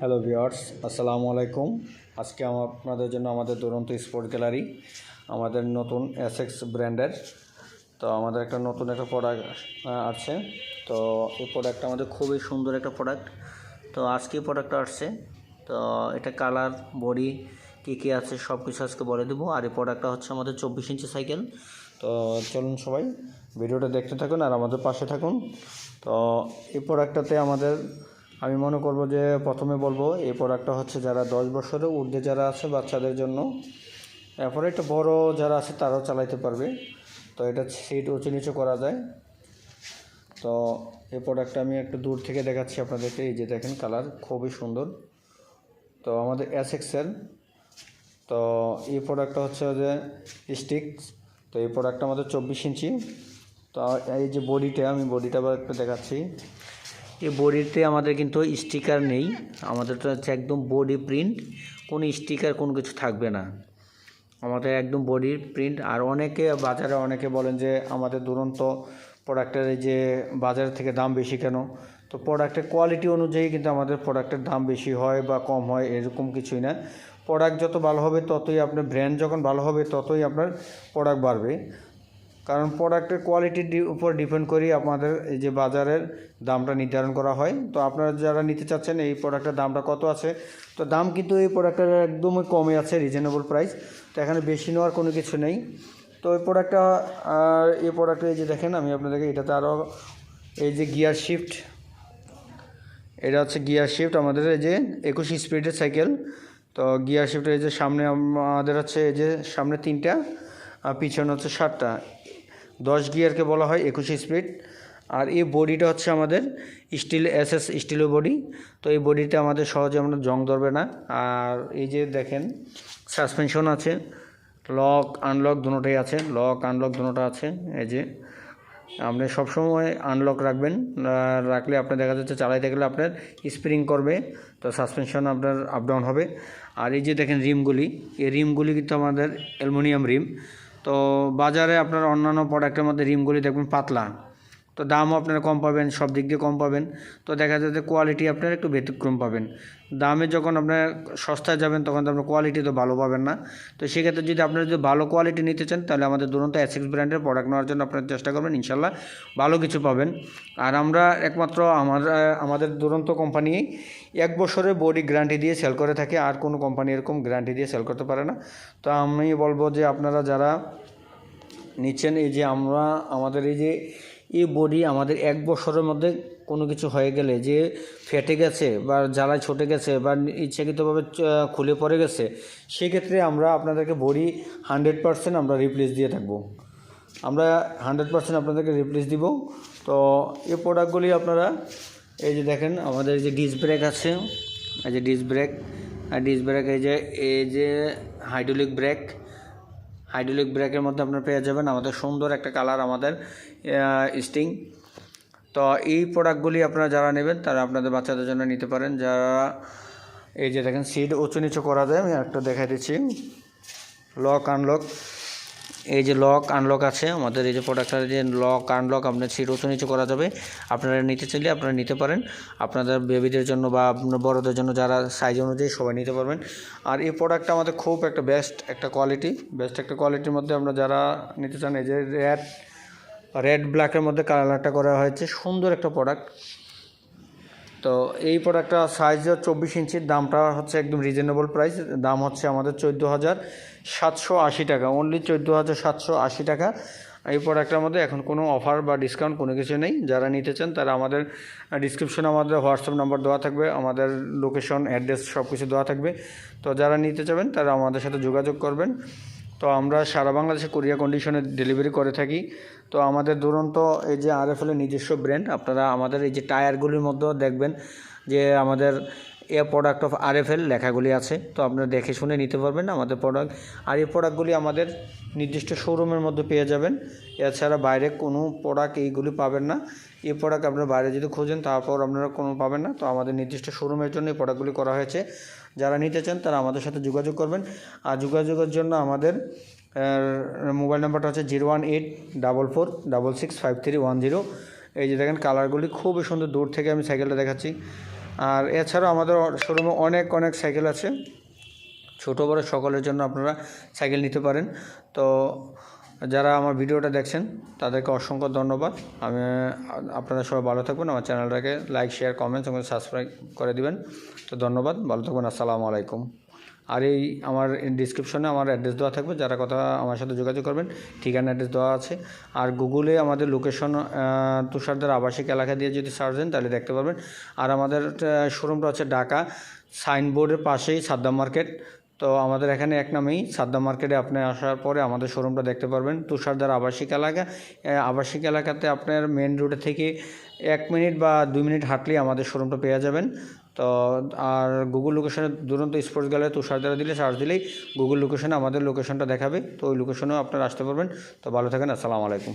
Hello viewers আসসালামু আলাইকুম আজকে আপনাদের জন্য আমাদের দুরন্ত স্পোর্ট গ্যালারি আমাদের নতুন এসএক্স ব্র্যান্ডের তো আমাদের একটা নতুন একটা প্রোডাক্ট আছে তো এই প্রোডাক্টটা আমাদের খুবই সুন্দর একটা প্রোডাক্ট তো আজকে প্রোডাক্টটা আসছে। তো এটা কালার বডি কী কী আছে সব কিছু আজকে বলে দেবো। আর এই প্রোডাক্টটা হচ্ছে আমাদের চব্বিশ ইঞ্চি সাইকেল তো চলুন সবাই, ভিডিওটা দেখতে থাকুন আর আমাদের পাশে থাকুন। তো এই প্রোডাক্টটাতে আমাদের আমি মনে করব যে প্রথমে বলব, এই প্রোডাক্টটা হচ্ছে যারা দশ বছরের ঊর্ধ্বে যারা আছে বাচ্চাদের জন্য। এরপরে একটা বড় যারা আছে তারাও চালাইতে পারবে। তো এটা সিট উঁচু নিচু করা যায়। তো এই প্রোডাক্টটা আমি একটু দূর থেকে দেখাচ্ছি আপনাদেরকে। এই যে দেখেন কালার খুবই সুন্দর। তো আমাদের এসএক্সের তো এই প্রোডাক্টটা হচ্ছে যে স্টিক্স তো এই প্রোডাক্টটা আমাদের চব্বিশ ইঞ্চি। তো এই যে বডিটা আমি বডিটা আবার একটু দেখাচ্ছি। এই বডিতে আমাদের কিন্তু স্টিকার নেই। আমাদের তো হচ্ছে একদম বডি প্রিন্ট কোনো স্টিকার কোনো কিছু থাকবে না। আমাদের একদম বডির প্রিন্ট আর অনেকে বাজারে অনেকে বলেন যে, আমাদের দুরন্ত প্রোডাক্টের যে বাজার থেকে দাম বেশি কেন? তো প্রোডাক্টের কোয়ালিটি অনুযায়ী কিন্তু আমাদের প্রোডাক্টের দাম বেশি হয় বা কম হয়, এরকম কিছুই না। প্রোডাক্ট যত ভালো হবে, ততই আপনার ব্র্যান্ড যখন ভালো হবে, ততই আপনার প্রোডাক্ট বাড়বে। কারণ প্রোডাক্টের কোয়ালিটির উপর ডিপেন্ড করি আমাদের এই যে বাজারের দামটা নির্ধারণ করা হয়। তো আপনারা যারা নিতে চাচ্ছেন, এই প্রোডাক্টের দামটা কত আছে? তো দাম কিন্তু এই প্রোডাক্টের একদমই কমে আছে রিজনেবল প্রাইস তো এখানে বেশি নেওয়ার কোনো কিছু নেই। তো এই প্রোডাক্টটা আর এই প্রোডাক্টে এই যে দেখেন, আমি আপনাদেরকে এটাতে আরও এই যে গিয়ার শিফট এটা হচ্ছে গিয়ার শিফট আমাদের এই যে একুশ স্পিডের সাইকেল তো গিয়ার শিফটের এই যে সামনে আমাদের হচ্ছে এই যে সামনে তিনটা, আর পিছনে হচ্ছে সাতটা। দশ গিয়ারকে বলা হয় একুশ স্পিড। আর এই বডিটা হচ্ছে আমাদের স্টিল, এস এস স্টিলের বডি। তো এই বডিতে আমাদের সহজে আমরা জং ধরবে না। আর এই যে দেখেন, সাসপেনশন আছে। লক, আনলক দুটোটাই আছে। লক, আনলক দুটোটা আছে। এই যে আপনি সবসময় আনলক রাখবেন। রাখলে আপনার দেখা যাচ্ছে চালাইতে গেলে আপনার স্প্রিং করবে। তো সাসপেনশন আপনার আপ ডাউন হবে। আর এই যে দেখেন রিমগুলি, এই রিমগুলি কিন্তু আমাদের অ্যালুমিনিয়াম রিম। তো বাজারে আপনার অন্যান্য প্রোডাক্টের মধ্যে রিমগুলি দেখবেন পাতলা। তো দামও আপনারা কম পাবেন, সব দিক দিয়ে কম পাবেন। তো দেখা যাচ্ছে কোয়ালিটি আপনারা একটু ব্যতিক্রম পাবেন। দামে যখন আপনার সস্তায় যাবেন, তখন তো আপনার কোয়ালিটি তো ভালো পাবেন না। তো সেক্ষেত্রে যদি আপনারা যদি ভালো কোয়ালিটি নিতে চান, তাহলে আমাদের দুরন্ত অ্যাসিক্স ব্র্যান্ডের প্রোডাক্ট নেওয়ার জন্য আপনারা চেষ্টা করবেন ইনশাল্লাহ ভালো কিছু পাবেন। আর আমরা একমাত্র আমার, আমাদের দুরন্ত কোম্পানি এক বছরের বডি গ্যারান্টি দিয়ে সেল করে থাকে, আর কোনো কোম্পানি এরকম গ্যারান্টি দিয়ে সেল করতে পারে না। তো আমি বলব যে আপনারা যারা নিচ্ছেন, এই যে আমরা, আমাদের এই যে এই বডি আমাদের এক বছরের মধ্যে কোনো কিছু হয়ে গেলে যে ফেটে গেছে বা জ্বালায় ছুটে গেছে বা ইচ্ছাকৃতভাবে খুলে পড়ে গেছে, সেক্ষেত্রে আমরা আপনাদেরকে বডি হান্ড্রেড পারসেন্ট আমরা রিপ্লেস দিয়ে থাকব। আমরা হান্ড্রেড পারসেন্ট আপনাদেরকে রিপ্লেস দিব। তো এই প্রোডাক্টগুলি আপনারা, এই যে দেখেন, আমাদের যে ডিস ব্রেক আছে, এই যে ডিস ব্রেক আর ডিস ব্রেক এই যে এই যে হাইড্রোলিক ব্রেক হাইড্রোলিক ব্রেকের মধ্যে আপনারা পেয়ে যাবেন আমাদের সুন্দর একটা কালার আমাদের স্টিং। তো এই প্রোডাক্টগুলি আপনারা যারা নেবেন, তারা আপনাদের বাচ্চাদের জন্য নিতে পারেন। যারা, এই যে দেখেন সিট উঁচু নিচু করা যায়, আমি একটা দেখাই দিচ্ছি। লক আনলক এই যে লক আনলক আছে, আমাদের এই যে প্রোডাক্টটার যে লক আনলক আপনার সিট উঁচু নিচু করা যাবে। আপনারা নিতে চাইলে আপনারা নিতে পারেন। আপনাদের বেবিদের জন্য বা বড়দের জন্য যারা সাইজ অনুযায়ী সবাই নিতে পারবেন। আর এই প্রোডাক্টটা আমাদের খুব একটা বেস্ট একটা কোয়ালিটি বেস্ট একটা কোয়ালিটির মধ্যে আমরা যারা নিতে চান, এই যে রেড রেড ব্ল্যাকের মধ্যে কালারটা করা হয়েছে, সুন্দর একটা প্রোডাক্ট তো এই প্রোডাক্টটা সাইজ চব্বিশ ইঞ্চির দামটা হচ্ছে একদম রিজনেবল প্রাইস দাম হচ্ছে আমাদের চোদ্দ হাজার সাতশো আশি টাকা অনলি চোদ্দ হাজার সাতশো আশি টাকা। এই প্রোডাক্টের মধ্যে এখন কোনো অফার বা ডিসকাউন্ট কোনো কিছু নেই, যারা নিতে চান তারা আমাদের ডিসক্রিপশনে আমাদের হোয়াটসঅ্যাপ নাম্বার দেওয়া থাকবে, আমাদের লোকেশন অ্যাড্রেস সব কিছু দেওয়া থাকবে। তো যারা নিতে চাবেন তারা আমাদের সাথে যোগাযোগ করবেন। তো আমরা সারা বাংলাদেশে কোরিয়া কন্ডিশনে ডেলিভারি করে থাকি। তো আমাদের দুরন্ত এই যে আর এফ এলের নিজস্ব ব্র্যান্ড আপনারা আমাদের এই যে টায়ারগুলির মধ্যেও দেখবেন যে আমাদের a product of R F L লেখাগুলি আছে। তো আপনারা দেখে শুনে নিতে পারবেন আমাদের প্রোডাক্ট আর এই প্রোডাক্টগুলি আমাদের নির্দিষ্ট শোরুমের মধ্যে পেয়ে যাবেন। এছাড়া বাইরে কোনো প্রোডাক্ট এইগুলি পাবেন না। এই প্রোডাক্ট আপনারা বাইরে যদি খোঁজেন, তারপর আপনারা কোনো পাবেন না। তো আমাদের নির্দিষ্ট শোরুমের জন্য এই প্রোডাক্টগুলি করা হয়েছে। যারা নিতে চান তারা আমাদের সাথে যোগাযোগ করবেন। আর যোগাযোগের জন্য আমাদের মোবাইল নাম্বারটা হচ্ছে zero one eight double four double six five three one zero. এই যে দেখেন কালারগুলি খুবই সুন্দর, দূর থেকে আমি সাইকেলটা দেখাচ্ছি। আর এছাড়াও আমাদের শোরুমে অনেক অনেক সাইকেল আছে। ছোটো বড় সকলের জন্য আপনারা সাইকেল নিতে পারেন। তো যারা আমার ভিডিওটা দেখছেন, তাদেরকে অসংখ্য ধন্যবাদ। আমি, আপনারা সবাই ভালো থাকবেন। আমার চ্যানেলটাকে লাইক, শেয়ার, কমেন্টস এবং সাবস্ক্রাইব করে দিবেন। তো ধন্যবাদ, ভালো থাকবেন, আসসালামু আলাইকুম। আর এই আমার ডিসক্রিপশনে আমার অ্যাড্রেস দেওয়া থাকবে, যারা কথা আমার সাথে যোগাযোগ করবেন, ঠিকানা অ্যাড্রেস দেওয়া আছে। আর গুগলে আমাদের লোকেশন তুষারদের আবাসিক এলাকা দিয়ে যদি সার্চ দেন, তাহলে দেখতে পারবেন। আর আমাদের শোরুমটা হচ্ছে ঢাকা সাইনবোর্ডের পাশেই সাদ্দাম মার্কেট তো আমাদের এখানে এক নামেই সাদ্দা মার্কেটে আপনি আসার পরে আমাদের শোরুমটা দেখতে পারবেন। তুষারদার আবাসিক এলাকা। আবাসিক এলাকাতে আপনার মেন রোডে থেকে এক মিনিট বা দুই মিনিট হাঁটলেই আমাদের শোরুমটা পেয়ে যাবেন। তো, আর গুগল লোকেশনে দুরন্ত স্পোর্টস গ্যালারি তুষারদারা দিলে সার্চ দিলেই গুগল লোকেশনে আমাদের লোকেশনটা দেখাবে। তো ওই লোকেশনেও আপনারা আসতে পারবেন। তো ভালো থাকেন, আসসালামু আলাইকুম।